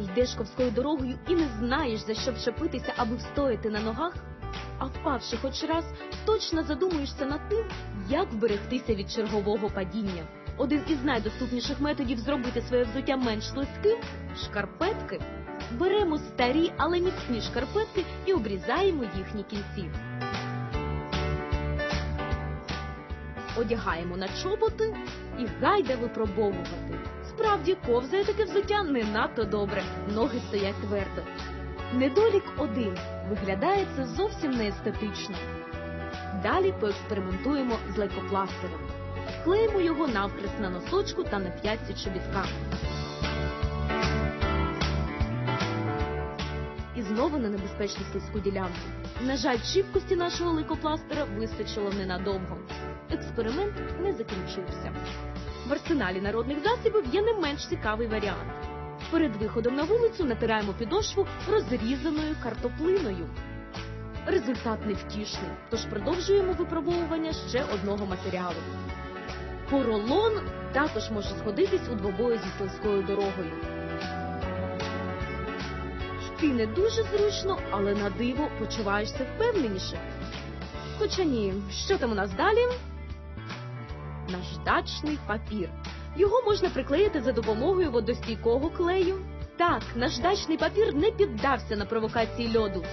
йдеш ковською дорогою і не знаєш, за що вчепитися, аби встояти на ногах, а впавши хоч раз, точно задумуєшся над тим, як вберегтися від чергового падіння. Один із найдоступніших методів зробити своє взуття менш слизьким шкарпетки. Беремо старі, але міцні шкарпетки і обрізаємо їхні кінці. Одягаємо на чоботи і гайда випробовувати. Справді, ковзає таке взуття не надто добре, ноги стоять твердо. Недолік один виглядає це зовсім не естетично. Далі поекспериментуємо з лейкопластирем. Клеїмо його навхрест на носочку та на п'ятці чобітка. І знову на небезпечну слизьку ділянку. На жаль, чіпкості нашого лейкопластира вистачило ненадовго. Експеримент не закінчився. В арсеналі народних засобів є не менш цікавий варіант. Перед виходом на вулицю натираємо підошву розрізаною картоплиною. Результат невтішний, тож продовжуємо випробовування ще одного матеріалу. Поролон також може сходитись у двобої зі слизькою дорогою. Йти не дуже зручно, але на диво почуваєшся впевненіше. Хоча ні, що там у нас далі? Наждачний папір. Його можна приклеїти за допомогою водостійкого клею. Так, наждачний папір не піддався на провокації льоду.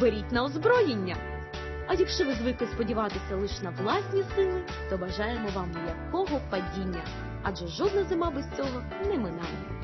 Беріть на озброєння. А якщо ви звикли сподіватися лише на власні сили, то бажаємо вам м'якого падіння, адже жодна зима без цього не минає.